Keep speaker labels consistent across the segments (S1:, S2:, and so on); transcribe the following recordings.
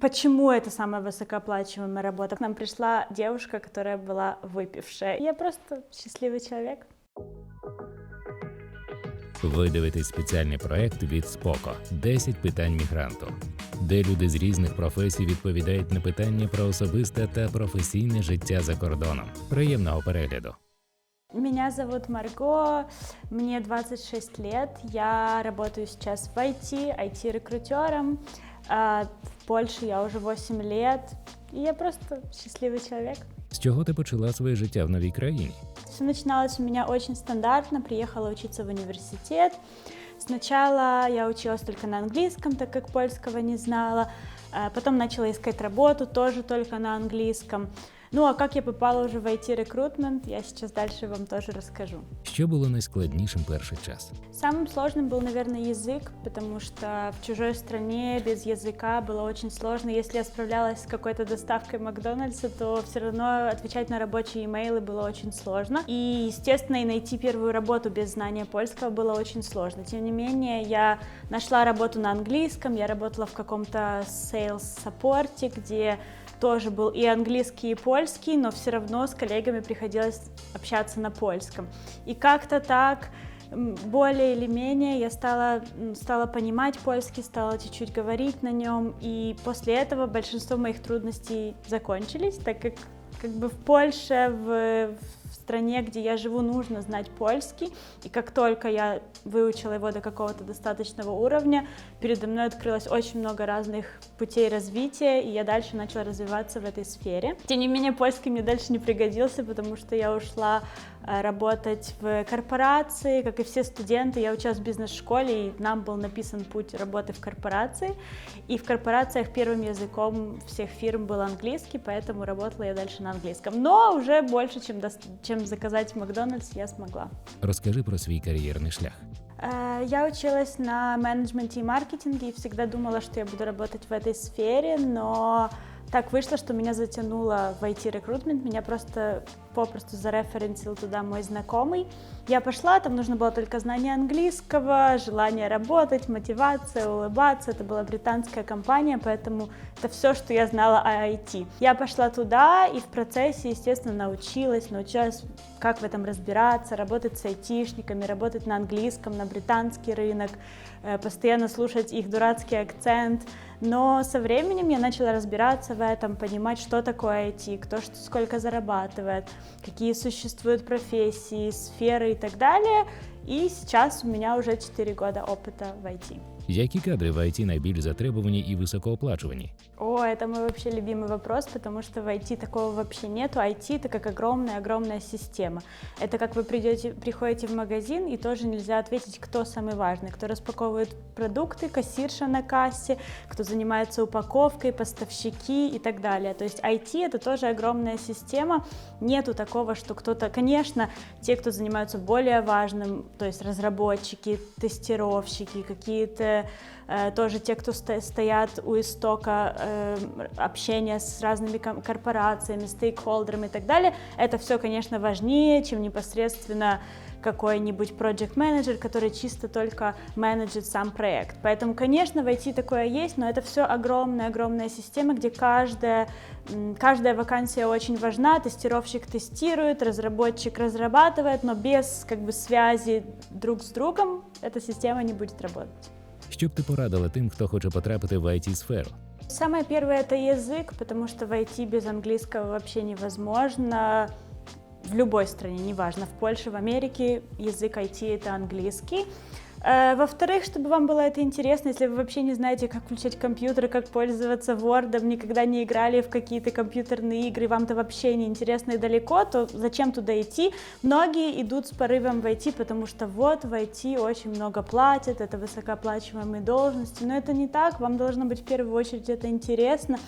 S1: Почему это самая высокооплачиваемая работа? К нам пришла девушка, которая была выпившая. Я просто счастливый человек.
S2: Ви дивитесь спеціальний проект від СПОКО «10 питань мігранту, де люди з різних професій відповідають на питання про особисте та професійне життя за кордоном. Приємного перегляду.
S1: Меня зовут Марго, мне 26 лет, я работаю сейчас в IT, IT-рекрутером. А, В Польше я уже 8 лет, и я просто счастливый человек.
S2: З чого ти почала своє життя в новій країні?
S1: Все начиналось у меня очень стандартно. Приехала учиться в университет. Сначала я училась только на английском, так как польского не знала. Потом начала искать работу, тоже только на английском. Ну а как я попала уже в IT-рекрутмент, я сейчас дальше вам тоже расскажу.
S2: Що було найскладнішим перший час?
S1: Самым сложным был, наверное, язык, потому что в чужой стране без языка было очень сложно. Если я справлялась с какой-то доставкой Макдональдса, то все равно отвечать на рабочие имейлы было очень сложно. И, естественно, и найти первую работу без знания польского было очень сложно. Тем не менее, я нашла работу на английском, я работала в каком-то sales-саппорте, где тоже был и английский, и польский, но все равно с коллегами приходилось общаться на польском. И как-то так более или менее я стала, стала понимать польский, стала чуть-чуть говорить на нем, и после этого большинство моих трудностей закончились, так как как бы в Польше, в, в стране, где я живу, нужно знать польский, и как только я выучила его до какого-то достаточного уровня, передо мной открылось очень много разных путей развития, и я дальше начала развиваться в этой сфере. Тем не менее, польский мне дальше не пригодился, потому что я ушла э, работать в корпорации, как и все студенты. Я училась в бизнес-школе, и нам был написан путь работы в корпорации. И в корпорациях первым языком всех фирм был английский, поэтому работала я дальше на английском. Но уже больше, чем, чем заказать в Макдональдс, я смогла.
S2: Розкажи про свій кар'єрний шлях.
S1: Э, Я училась на менеджменте и маркетинге и всегда думала, что я буду работать в этой сфере, но так вышло, что меня затянуло в IT-рекрутмент, меня просто попросту зареференсил туда мой знакомый. Я пошла, там нужно было только знание английского, желание работать, мотивация, улыбаться. Это была британская компания, поэтому это все, что я знала о IT. Я пошла туда и в процессе, естественно, научилась, научилась, как в этом разбираться, работать с айтишниками, работать на английском, на британский рынок, э, постоянно слушать их дурацкий акцент. Но со временем я начала разбираться в этом, понимать, что такое IT, кто что, сколько зарабатывает, какие существуют профессии, сферы и так далее. И сейчас у меня уже 4 года опыта в IT.
S2: Які кадри в ІТ найбільш затребувані і високооплачувані?
S1: О, это мой вообще любимый вопрос, потому что в IT такого вообще нету. IT это как огромная-огромная система. Это как вы придете, приходите в магазин, и тоже нельзя ответить, кто самый важный, кто распаковывает продукты, кассирша на кассе, кто занимается упаковкой, поставщики и так далее. То есть IT это тоже огромная система. Нету такого, что кто-то, конечно, те, кто занимаются более важным, то есть разработчики, тестировщики, какие-то э, тоже те, кто сто- стоят у истока э, общения с разными корпорациями, стейкхолдерами и так далее, это все, конечно, важнее, чем непосредственно какой-нибудь project менеджер который чисто только менеджит сам проект. Поэтому, конечно, в IT такое есть, но это все огромная-огромная система, где каждая, каждая вакансия очень важна, тестировщик тестирует, разработчик разрабатывает, но без как бы связи друг с другом эта система не будет работать.
S2: Що б ти порадила тим, хто хоче потрапити в it сферу
S1: Самое первое это язык, потому что в IT без английского вообще невозможно. В любой стране, неважно, в Польше, в Америке язык IT это английский. Э, Во-вторых, чтобы вам было это интересно, если вы вообще не знаете, как включать компьютер, как пользоваться Word, никогда не играли в какие-то компьютерные игры, вам-то вообще не интересно и далеко, то зачем туда идти? Многие идут с порывом в IT, потому что вот в IT очень много платят, это высокооплачиваемые должности, но это не так, вам должно быть в первую очередь это интересно,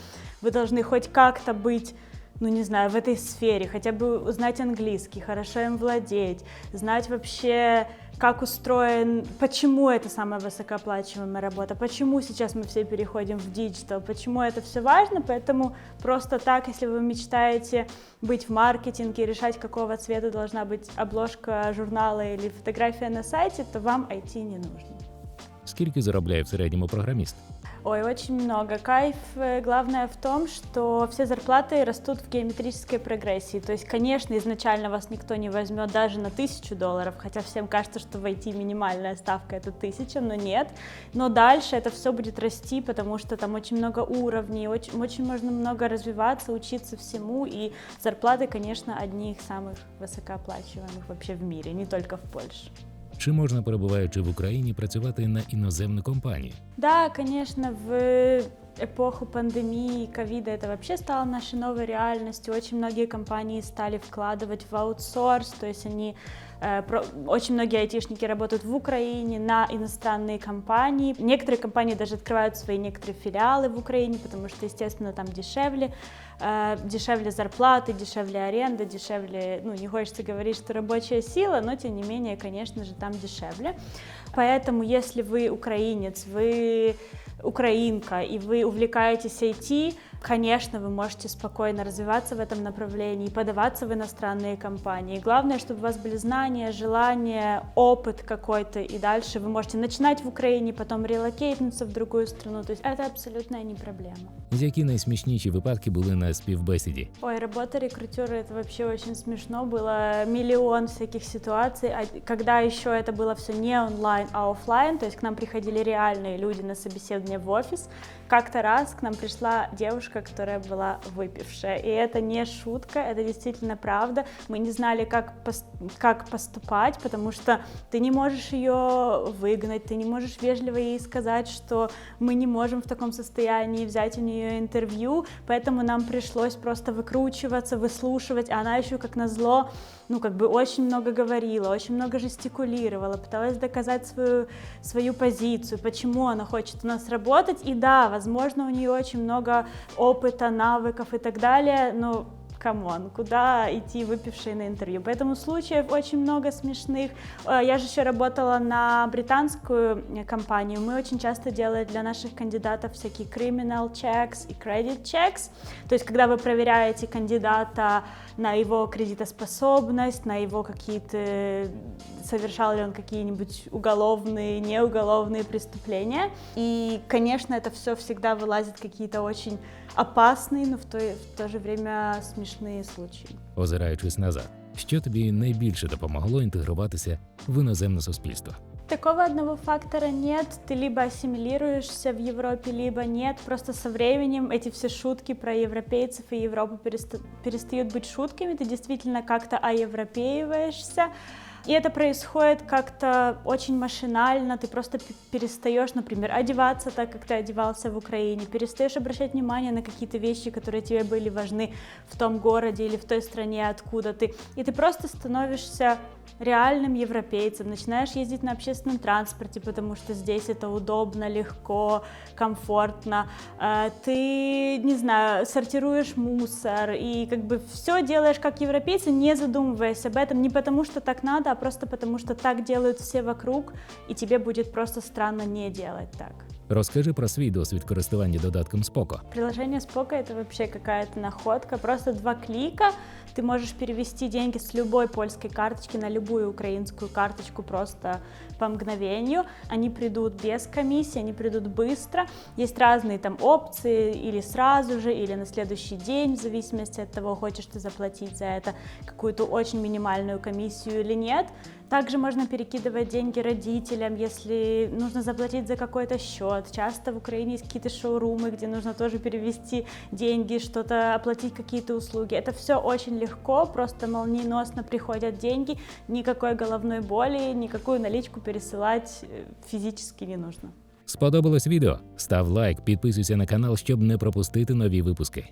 S1: вы должны хоть как-то быть ну не знаю, в этой сфере, хотя бы знать английский, хорошо им владеть, знать вообще, как устроен, почему это самая высокооплачиваемая работа, почему сейчас мы все переходим в диджитал, почему это все важно, поэтому просто так, если вы мечтаете быть в маркетинге, решать, какого цвета должна быть обложка журнала или фотография на сайте, то вам IT не нужно.
S2: Скільки заробляє в середньому програміст?
S1: Ой, очень много. Кайф э, главное в том, что все зарплаты растут в геометрической прогрессии. То есть, конечно, изначально вас никто не возьмет даже на тысячу долларов, хотя всем кажется, что в IT минимальная ставка это тысяча, но нет. Но дальше это все будет расти, потому что там очень много уровней, очень, очень можно много развиваться, учиться всему, и зарплаты, конечно, одни из самых высокооплачиваемых вообще в мире, не только в Польше.
S2: Чи можна, перебуваючи в Україні, працювати на іноземну компанію?
S1: Да, конечно, в эпоху пандемии, ковида это вообще стало нашей новой реальностью. Очень многие компании стали вкладывать в аутсорс, то есть они э, очень многие айтишники работают в Украине на иностранные компании. Некоторые компании даже открывают свои некоторые филиалы в Украине, потому что, естественно, там дешевле, э, дешевле зарплаты, дешевле аренда, дешевле, ну, не хочется говорить, что рабочая сила, но тем не менее, конечно же, там дешевле. Поэтому, если вы украинец, вы украинка, и вы увлекаетесь IT, конечно, вы можете спокойно развиваться в этом направлении, подаваться в иностранные компании. Главное, чтобы у вас были знания, желания, опыт какой-то, и дальше вы можете начинать в Украине, потом релокейтнуться в другую страну. То есть это абсолютно не проблема.
S2: Які найсмішніші випадки були на співбесіді?
S1: Ой, работа рекрутера это вообще очень смешно. Было миллион всяких ситуаций. А когда еще это было все не онлайн, а офлайн, то есть к нам приходили реальные люди на собеседование в офис. Как-то раз к нам пришла девушка, которая была выпившая. И это не шутка, это действительно правда. Мы не знали, как, пос как поступать, потому что ты не можешь ее выгнать, ты не можешь вежливо ей сказать, что мы не можем в таком состоянии взять у нее интервью, поэтому нам пришлось просто выкручиваться, выслушивать, а она еще как назло, ну как бы очень много говорила, очень много жестикулировала, пыталась доказать свою, свою позицию, почему она хочет у нас работать, и да, возможно, у нее очень много опыта, навыков и так далее, но камон, куда идти выпившие на интервью. Поэтому случаев очень много смешных. Э, я же еще работала на британскую э, компанию. Мы очень часто делали для наших кандидатов всякие criminal checks и credit checks. То есть, когда вы проверяете кандидата на его кредитоспособность, на его какие-то совершал ли он какие-нибудь уголовные, неуголовные преступления. И, конечно, это все всегда вылазит какие-то очень опасные, но в то, в то же время смішні случаї.
S2: Озираючись назад, що тобі найбільше допомогло інтегруватися в іноземне суспільство?
S1: Такого одного фактора нет. Ты либо ассимилируешься в Европе, либо нет. Просто со временем эти все шутки про европейцев и Европу переста- перестают быть шутками. Ты действительно как-то оевропеиваешься. И это происходит как-то очень машинально, ты просто перестаешь, например, одеваться так, как ты одевался в Украине, перестаешь обращать внимание на какие-то вещи, которые тебе были важны в том городе или в той стране, откуда ты. И ты просто становишься реальным европейцем, начинаешь ездить на общественном транспорте, потому что здесь это удобно, легко, комфортно. Э, ты, не знаю, сортируешь мусор и как бы все делаешь как европейцы, не задумываясь об этом, не потому что так надо, а просто потому что так делают все вокруг, и тебе будет просто странно не делать так.
S2: Розкажи про свій досвід користування додатком Споко.
S1: Приложение Спока это вообще какая-то находка. Просто два клика, ты можешь перевести деньги с любой польской карточки на любую украинскую карточку просто по мгновению. Они придут без комиссии, они придут быстро. Есть разные там опции, или сразу же, или на следующий день, в зависимости от того, хочешь ты заплатить за это какую-то очень минимальную комиссию или нет. Также можно перекидывать деньги родителям, если нужно заплатить за какой-то счет. Часто в Украине есть какие-то шоурумы, где нужно тоже перевести деньги, что-то оплатить какие-то услуги. Это все очень легко, просто молниеносно приходят деньги, никакой головной боли, никакую наличку пересилати фізично не нужно.
S2: Сподобалось відео? Став лайк, підписуйся на канал, щоб не пропустити нові випуски.